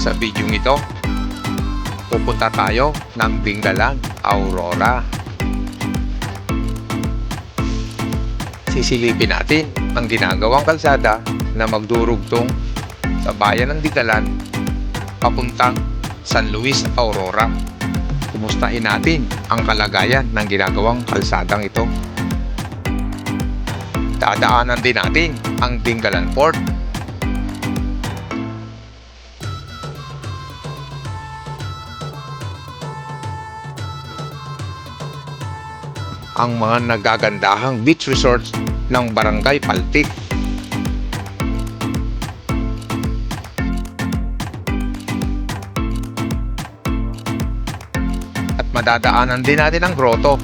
Sa video ito, pupunta tayo ng Bingalan, Aurora. Sisilipin natin ang ginagawang kalsada na magdurugtong sa bayan ng Digalan papuntang San Luis, Aurora. Kumustahin natin ang kalagayan ng ginagawang kalsadang ito. Dadaanan din natin ang Dingalan Port ang mga nagagandahang beach resorts ng Barangay Paltik. At madadaanan din natin ang grotto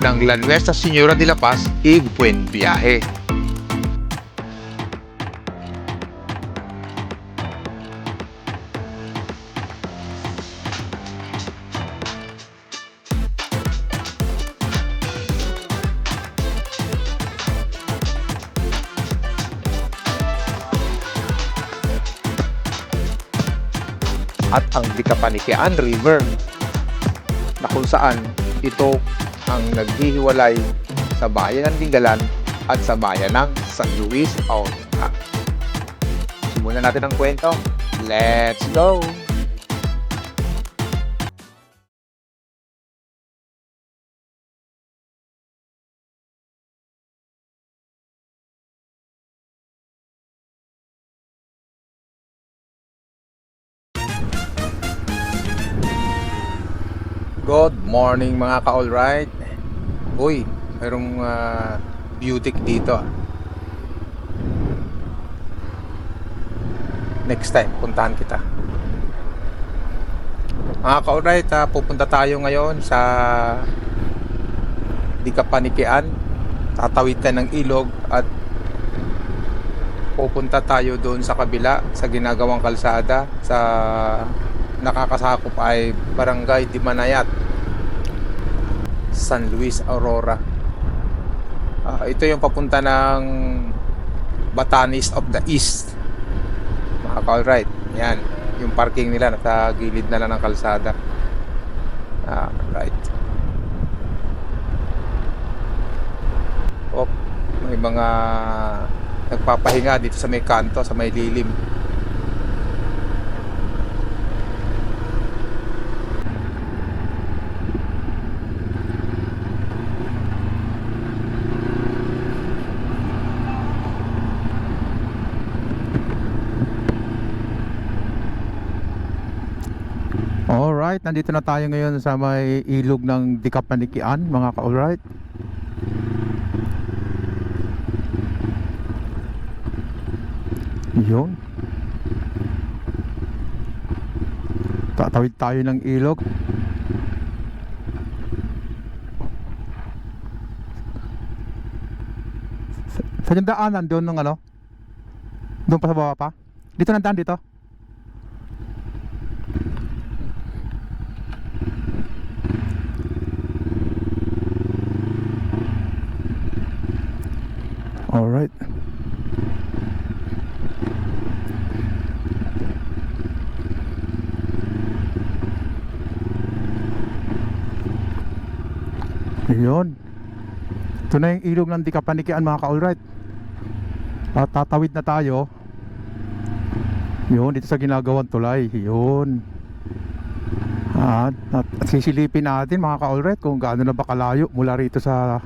ng La Nuestra Señora de la Paz y Buen Viaje. Ang Dikapanikian River na kung saan ito ang naghihiwalay sa bayan ng Dingalan at sa bayan ng San Luis Aurora. Simulan natin ang kwento. Let's go! Good morning mga ka-alright. Uy, mayroong uh, beauty dito ah. Next time, puntahan kita. Mga ka-alright, ah, pupunta tayo ngayon sa Dikapanikian Tatawid tayo ng ilog at pupunta tayo doon sa kabila sa ginagawang kalsada sa nakakasakop ay Barangay Dimanayat San Luis Aurora. Ah, ito yung papunta ng Batanes of the East. Mga ka-alright yan. Yung parking nila nasa gilid na lang ng kalsada. Ah, right. Oh, may mga nagpapahinga dito sa may kanto sa may lilim Alright, nandito na tayo ngayon sa may ilog ng Dikapanikian, mga ka-alright. Yun. Tatawid tayo ng ilog. Sa, yung daanan doon ng ano? Doon pa sa baba pa? Dito na daan dito? Alright. Yun. Ito na yung ilog ng Dikapanikian mga ka-alright. At tatawid na tayo. Yun, dito sa ginagawang tulay. Yun. At, at, at sisilipin natin mga ka-alright kung gaano na ba kalayo mula rito sa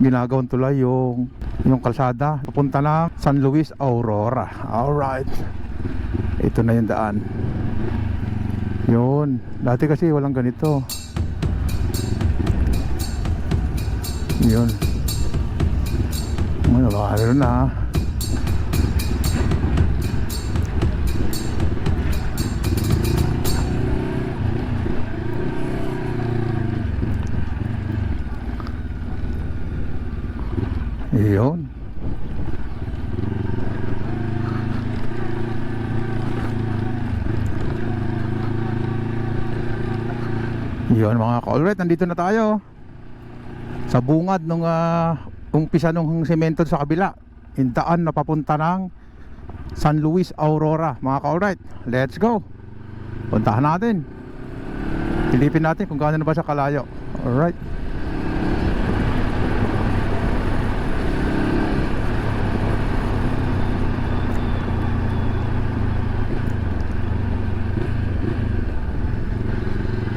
ginagawang tulay yung yung kalsada. Papunta na San Luis Aurora. Alright. Ito na yung daan. Yun. Dati kasi walang ganito. Yun. Ano ba na Yun. Yun mga ka-alright, nandito na tayo. Sa bungad nung uh, umpisa nung semento sa kabila. Yung daan na papunta ng San Luis Aurora mga ka-alright let's go puntahan natin silipin natin kung gaano ba siya kalayo alright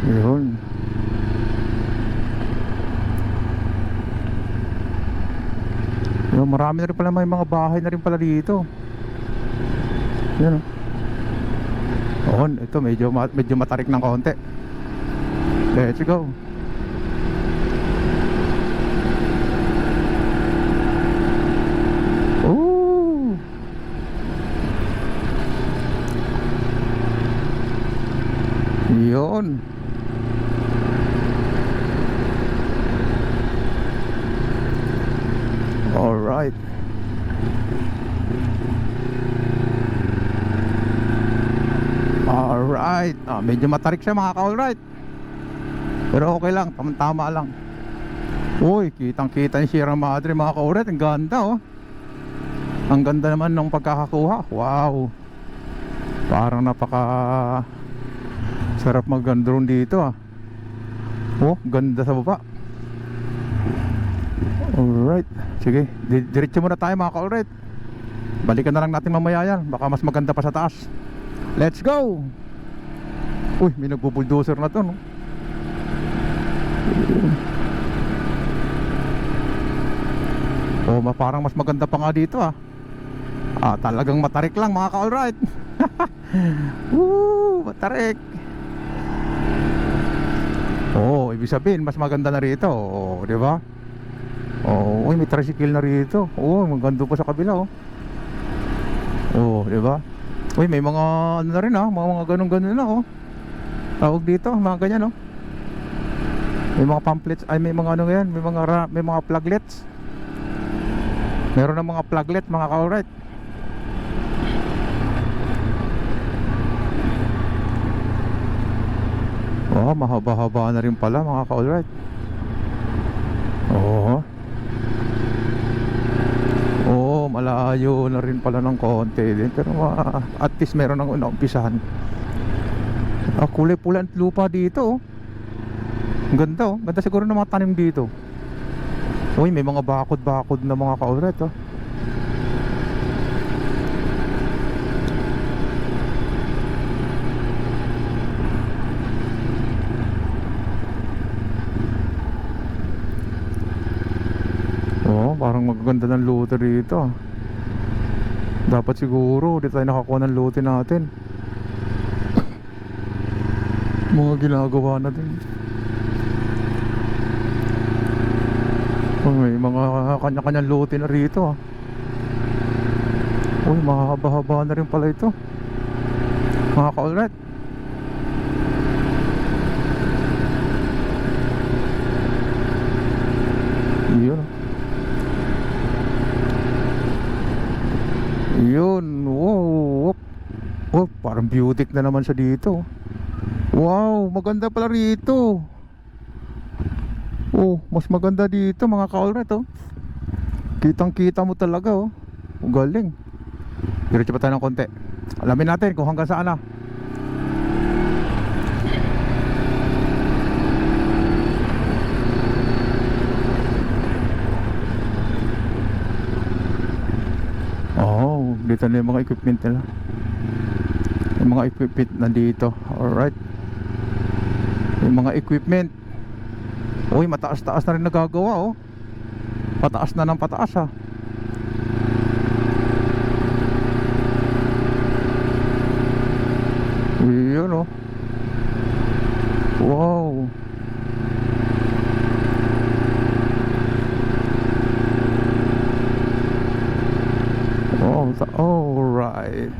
yun Yo, marami na rin pala may mga bahay na rin pala dito. Yan oh. On, ito medyo medyo matarik ng konti. Let's go. Ooh. Yun. All right. Alright. Ah, medyo matarik siya mga ka-alright. Pero okay lang, tama-tama lang. Uy, kitang-kita ni Sierra Madre mga ka-alright. Ang ganda oh. Ang ganda naman ng pagkakakuha. Wow. Parang napaka sarap mag-drone dito ah. Oh, ganda sa baba. Alright. Sige, di- diretso muna tayo mga ka-alright. Balikan na lang natin mamaya yan. Baka mas maganda pa sa taas. Let's go! Uy, may nagpo-bulldozer na to, no? Oh, parang mas maganda pa nga dito, ah. Ah, talagang matarik lang, mga ka-alright. Woo, matarik. Oh, ibig sabihin, mas maganda na rito. Oh, di ba? Oh, uy, may tricycle na rito. Oh, maganda pa sa kabila, oh. Oh, di ba? Uy, may mga ano na rin ah, mga mga ganun-ganun na oh. Tawag dito, mga ganyan oh. May mga pamphlets, ay may mga ano yan, may mga may mga pluglets. Meron ng mga pluglet, mga ka-alright. Oh, mahaba-haba na rin pala mga ka-alright. Oo. Oo, malayo na rin pala ng konti din. Pero ah, at least meron ng unaumpisahan. Ah, kulay pula ang lupa dito. Oh. Ganda oh. Ganda siguro ng mga tanim dito. Uy, may mga bakod-bakod na mga kauret oh. Oo, parang magaganda ng lote rito. Dapat siguro, di tayo nakakuha ng lote natin. Mga ginagawa na din. May mga kanya-kanyang lote na rito. ah. Uy, mahaba-haba na rin pala ito. Mga ka-alright. Yun. Yun. Wow. Whoop. Oh, parang beauty na naman siya dito. Wow, maganda pala rito. Oh, mas maganda dito mga ka-alright oh. Kitang-kita mo talaga oh. Ang galing. Diretso pa tayo ng konti. Alamin natin kung hanggang saan na. Oh, dito na yung mga equipment nila. Yung mga equipment nandito. Alright. Yung mga equipment. Uy, mataas-taas na rin nagagawa oh. Pataas na ng pataas ha. Yun oh. Wow. Oh, alright.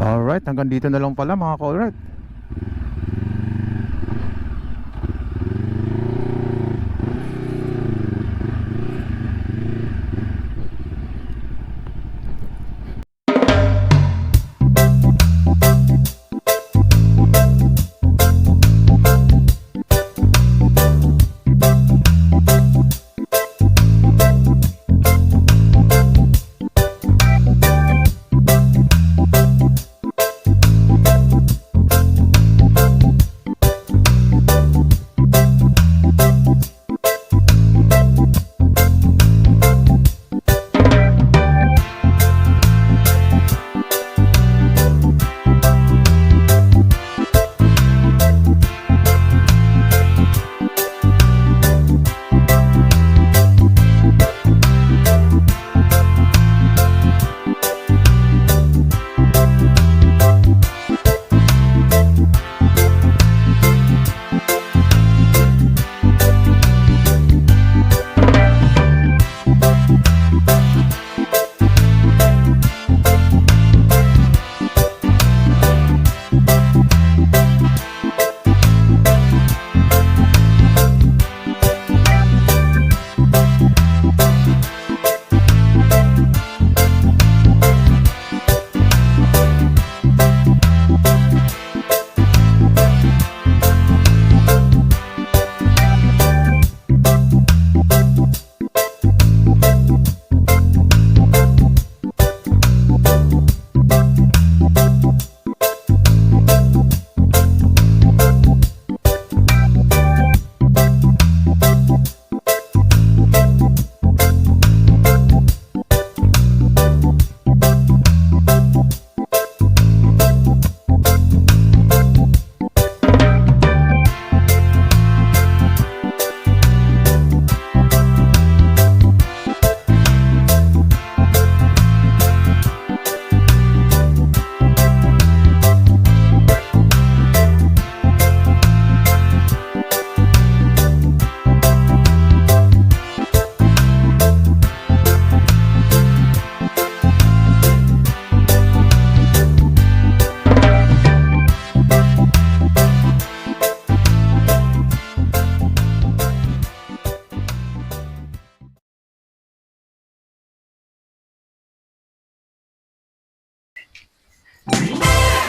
Alright, hanggang dito na lang pala mga ka-alright.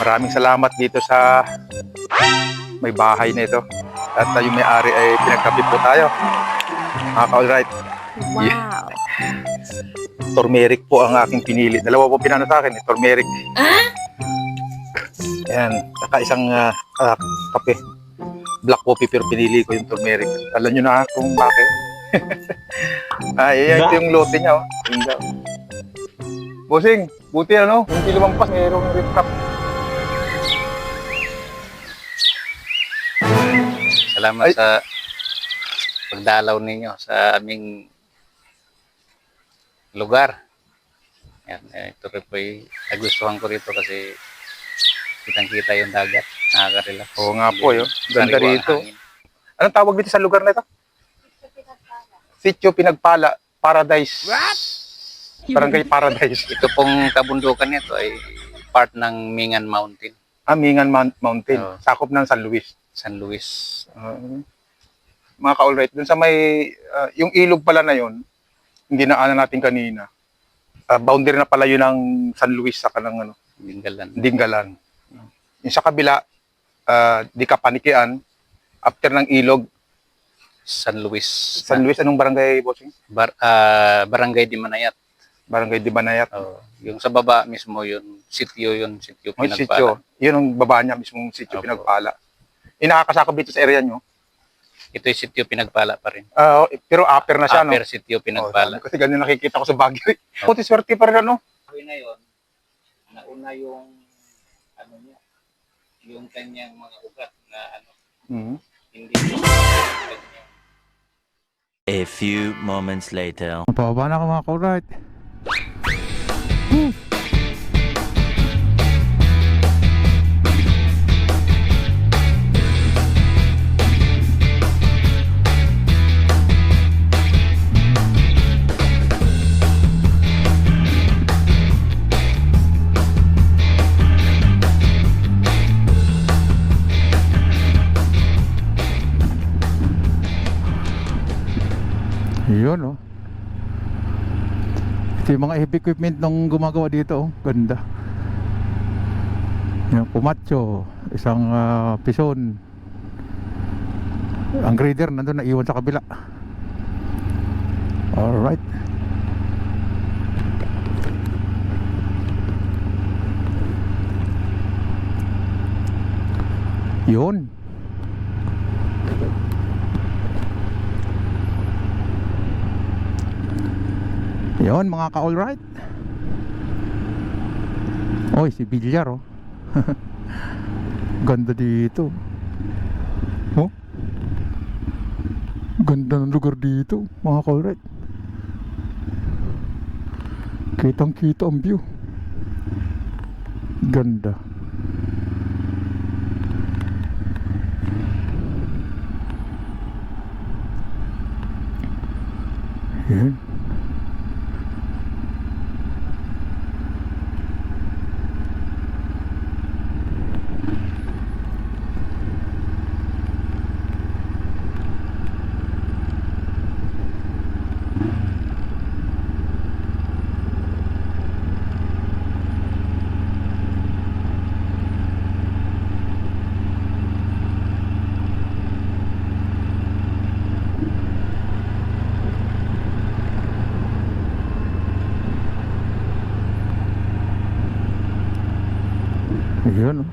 Maraming salamat dito sa may bahay na ito. At uh, yung may-ari ay pinagkapi po tayo. Mga ka-alright, Wow. turmeric po ang aking pinili. Dalawa po pinano sa akin, eh, turmeric. Ayan, saka isang ah, ah, kape. Black coffee pero pinili ko yung turmeric. Alam nyo na kung bakit. ah, yan, ito yung lote niya. Oh. Bossing, buti ano, hindi lumampas, mayroong red cap. Salamat Ay. sa pagdalaw ninyo sa aming lugar. Yan, eh, ito rin po nagustuhan ko rito kasi kitang-kita yung dagat. Nakaka-relax. Oo nga po, yun. Ganda Sariwa ang rito. hangin. Anong tawag dito sa lugar na ito? Sitio Pinagpala, Paradise. Barangay Paradise. Ito pong kabundukan nito ay part ng Mingan Mountain, Amingan Mount- Mountain, Oo. sakop ng San Luis. San Luis. Uh, mga ka-alright, dun sa may, ah, yung ilog pala na yun, hindi na natin kanina. Ah, boundary na pala yun ng San Luis sa kanang ano, Dinggalan. Dinggalan. Yung sa kabila, uh, di kapanikian, after ng ilog, San Luis. San Luis, anong barangay, bossing? Bar, ah, Barangay di Manayat. Barangay di Banayat. Oh, yung sa baba mismo yun, sitio yun, sitio Yung pinagpala. sitio, yun ang baba niya, mismong sitio Opo. pinagpala. Inakakasakop dito sa area nyo. Ito yung sitio pinagpala pa rin. Ah, pero upper na siya, no? Upper sitio pinagpala. Oh, kasi ganyan nakikita ko sa Baguio. eh. Puti swerte pa rin, ano? Kahoy na yun, nauna yung ano niya, yung kanyang mga ugat na ano, Mhm. hindi yung kanyang A few moments later. Pababa na ako mga ka-alright. Ito yung mga heavy equipment nung gumagawa dito oh. Ganda. Yung pumacho, isang ah, pison. Ang grader nandun na iwan sa kabila. Alright. Yun. Yun mga ka-alright. Oy, si Bilyar oh. Ganda dito. Oh. Ganda ng lugar dito mga ka-alright. Kitang kita ang view. Ganda. Yan Yun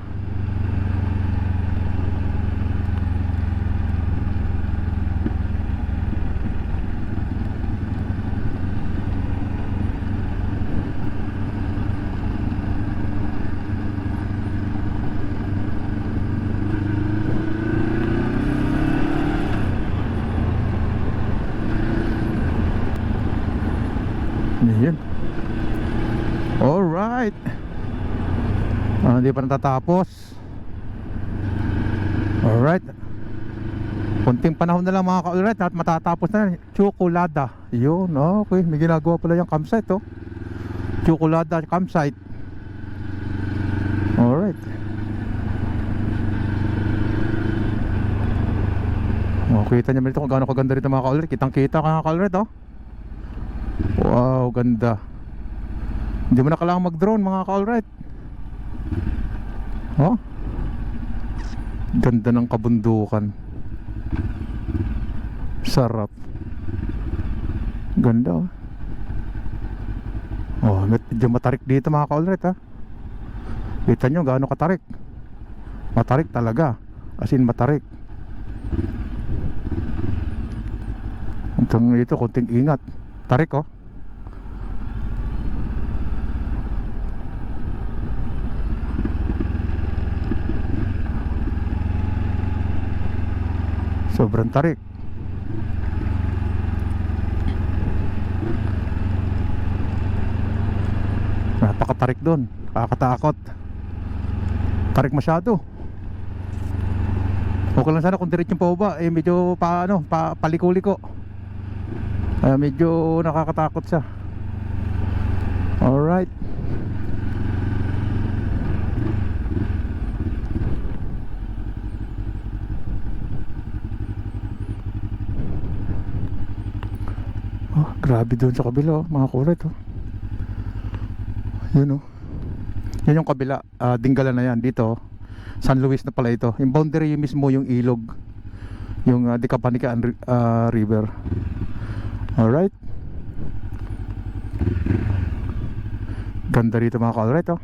pa natatapos. Alright. Kunting panahon na lang mga ka-alright at matatapos na. Chocolada. Yun, okay. May ginagawa pala yung campsite, oh. Chocolada campsite. Alright. Oh, kita niyo dito kung gaano kaganda rito mga ka-alright. Kitang kita ka ka-alright, oh. Wow, ganda. Hindi mo na kailangan mag-drone mga ka-alright. Oh. Ganda ng kabundukan. Sarap. Ganda oh. Oh, medyo matarik dito mga ka-alright ha. Kita nyo gaano katarik. Matarik talaga. As in matarik. Hanggang dito, konting ingat. Tarik oh. Sobrang tarik. Napakatarik doon. Nakakatakot. Tarik masyado. Okay lang sana kung diretsong pa ba eh medyo pa ano, pa paliko-liko. Ah, medyo nakakatakot siya. Alright. Oh, grabe doon sa kabila, oh, mga kulit, oh. Yun, oh. Yan yung kabila, ah, Dinggala na yan, dito, oh. San Luis na pala ito. Yung boundary yung mismo yung ilog. Yung uh, Dikapanicaan Ri- ah, River. Alright. Ganda rito mga ka-alright, oh.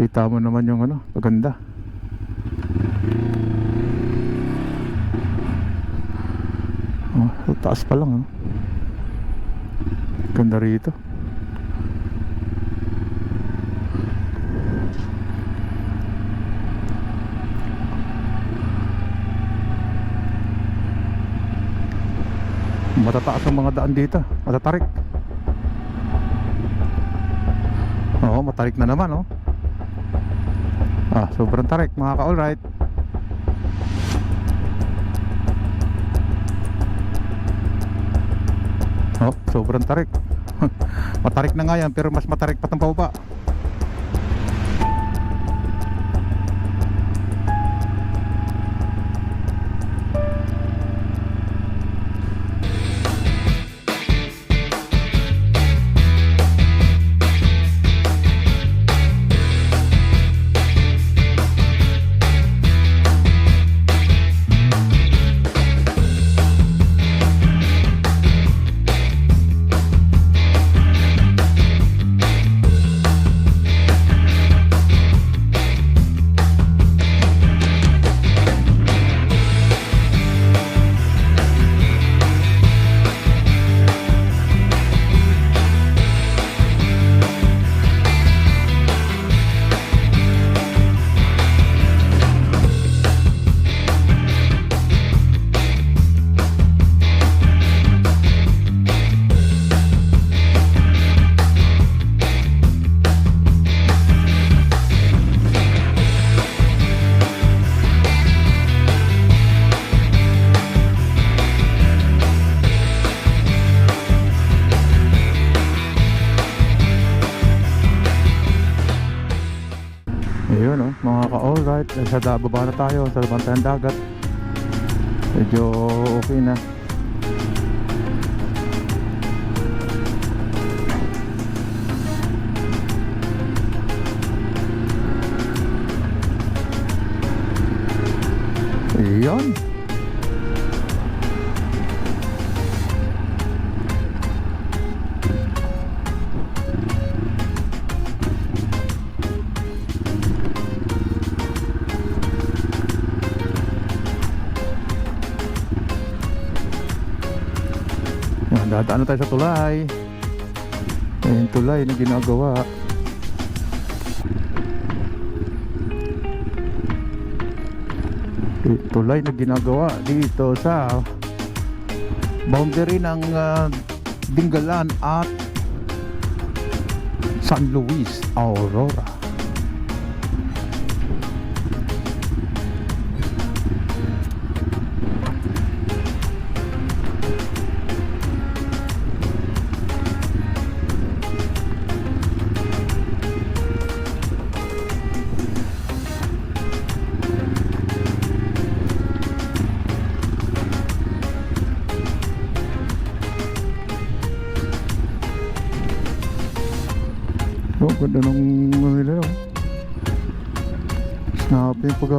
Kita mo naman yung ano, maganda. Oh, taas pa lang, oh. Ganda rito. Matataas ang mga daan dito. Matatarik. Oo, matarik na naman, oh. Ah, sobrang tarik, mga ka-alright. Oh, sobrang tarik. Matarik na nga yan, pero mas matarik pa itong pababa. Sa baba na tayo sa bantayang dagat. Medyo okay na. Dadaan na tayo sa tulay. Ayan, tulay na ginagawa. Tulay na ginagawa dito sa boundary ng ah, Dingalan at San Luis, Aurora.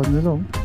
Nakapin yung pagawin nila. oh.